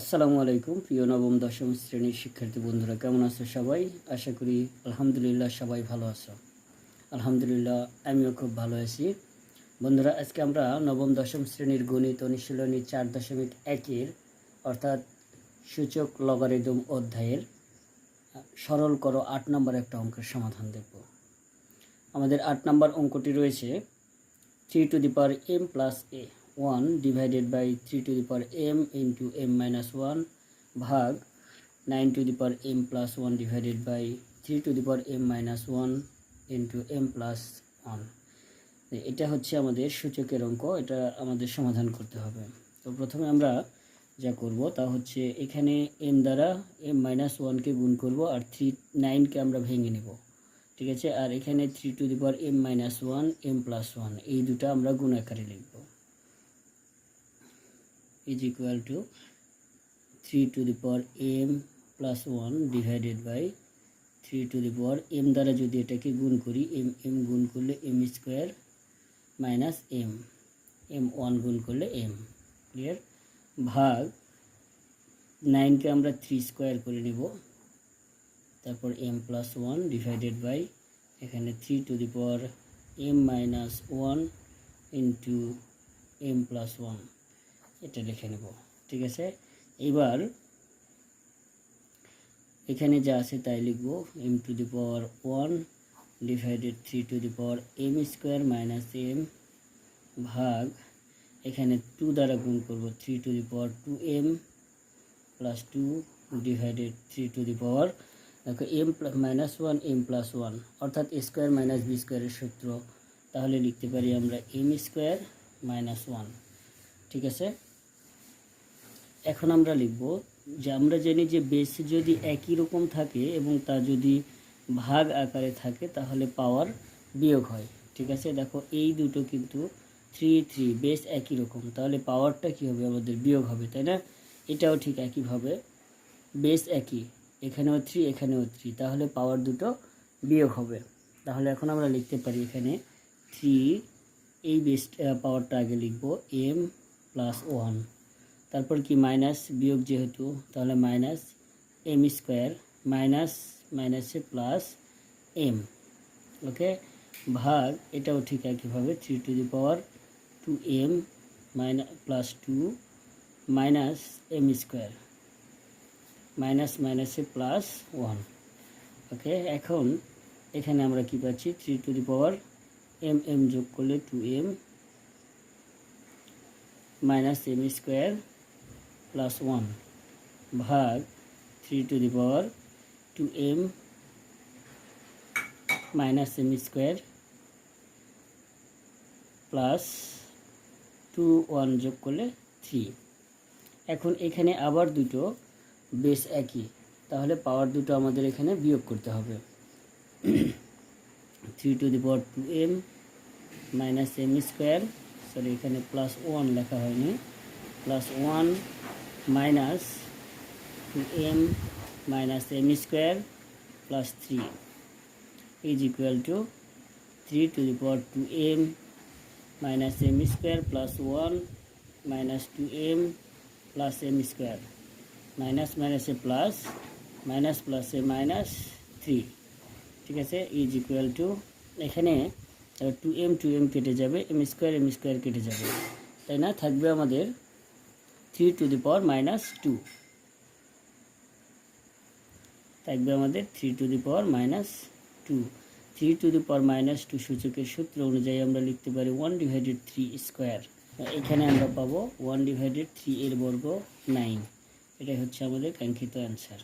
আসসালামু আলাইকুম, প্রিয় নবম, দশম শ্রেণির শিক্ষার্থী বন্ধুরা, কেমন আছো সবাই? আশা করি আলহামদুলিল্লাহ সবাই ভালো আছো। আলহামদুলিল্লাহ, আমিও খুব ভালো আছি। বন্ধুরা, আজকে আমরা নবম, দশম শ্রেণির গণিত অনুশীলনী চার দশমিক একের, অর্থাৎ সূচক লগারিদম অধ্যায়ের, সরল করো আট নম্বর একটা অঙ্কের সমাধান দেখব। আমাদের আট নম্বর অঙ্কটি রয়েছে, three to the power M plus A. One divided by three to the power M into M minus one ভাগ nine to the power M plus one divided by three to the power M minus one into M plus one এটা হচ্ছে আমাদের সূচকের অঙ্ক, এটা আমাদের সমাধান করতে হবে। তো প্রথমে আমরা যা করব তা হচ্ছে এখানে এম দ্বারা এম মাইনাস ওয়ানকে গুণ করব আর থ্রি নাইনকে আমরা ভেঙে নেব। ঠিক আছে? আর এখানে three to the power M minus one M plus one এই দুটো আমরা গুণ আকারে লিখব। Is equal to three to the power M plus one divided by three to the power M দ্বারা যদি এটাকে গুণ করি এম এম গুণ করলে M square minus M M one গুণ করলে এম ক্লিয়ার ভাগ নাইনকে আমরা থ্রি স্কোয়ার করে নেব, তারপর M plus one divided by এখানে three to the power M minus one into M plus one এটা লিখে নেব, ঠিক আছে? এবার এখানে যা আছে তাই লিখব M to the power one divided three to the power M square minus M ভাগ, এখানে টু দ্বারা গুণ করব three to the power two M plus two divided three to the power দেখো M minus one M plus one অর্থাৎ square minus B স্কোয়ারের সূত্র। তাহলে লিখতে পারি আমরা এম স্কোয়ার মাইনাস ওয়ান ঠিক আছে? এখন আমরা লিখব যে আমরা জানি যে বেস যদি একই রকম থাকে এবং তা যদি ভাগ আকারে থাকে, তাহলে পাওয়ার বিয়োগ হয়। ঠিক আছে? দেখো, এই দুটো কিন্তু থ্রি থ্রি বেস একই রকম। তাহলে পাওয়ারটা কী হবে? আমাদের বিয়োগ হবে, তাই না? এটাও ঠিক একইভাবে। বেস একই, এখানেও থ্রি এখানেও থ্রি তাহলে পাওয়ার দুটো বিয়োগ হবে। তাহলে এখন আমরা লিখতে পারি এখানে থ্রি এই বেস পাওয়ারটা আগে লিখব এম প্লাস ওয়ান তারপর কি মাইনাস বিয়োগ যেহেতু, তাহলে মাইনাস এম স্কোয়ার মাইনাস মাইনাসে প্লাস এম ওকে ভাগ, এটাও ঠিক একইভাবে three to the power two M minus plus two minus M square minus মাইনাসে প্লাস ওয়ান ওকে এখন এখানে আমরা কি পাচ্ছি? Three to the power M M যোগ করলে two M minus M square plus one ভাগ three to the power two M minus M square plus two one যোগ করলে থ্রি এখন এখানে আবার দুটো বেস একই। তাহলে পাওয়ার দুটো আমাদের এখানে বিয়োগ করতে হবে। Three to the power two M minus M square sorry এখানে প্লাস ওয়ান লেখা হয়নি। Plus one minus two M minus M square plus three is equal to three to the power two M minus M square plus one minus two M plus M square minus মাইনাসে plus minus প্লাসে minus three ঠিক আছে? Is equal to এখানে two M two M কেটে যাবে M square M square কেটে যাবে। তাই না? থাকবে আমাদের three to the power minus two. থাকবে আমাদের three to the power minus two. Three to the power minus two সূচকের সূত্র অনুযায়ী আমরা লিখতে পারি ওয়ান ডিভাইডেড থ্রি স্কোয়ার। এখানে আমরা পাবো ওয়ান ডিভাইডেড থ্রি এর বর্গ নাইন। এটাই হচ্ছে আমাদের কাঙ্ক্ষিত অ্যান্সার।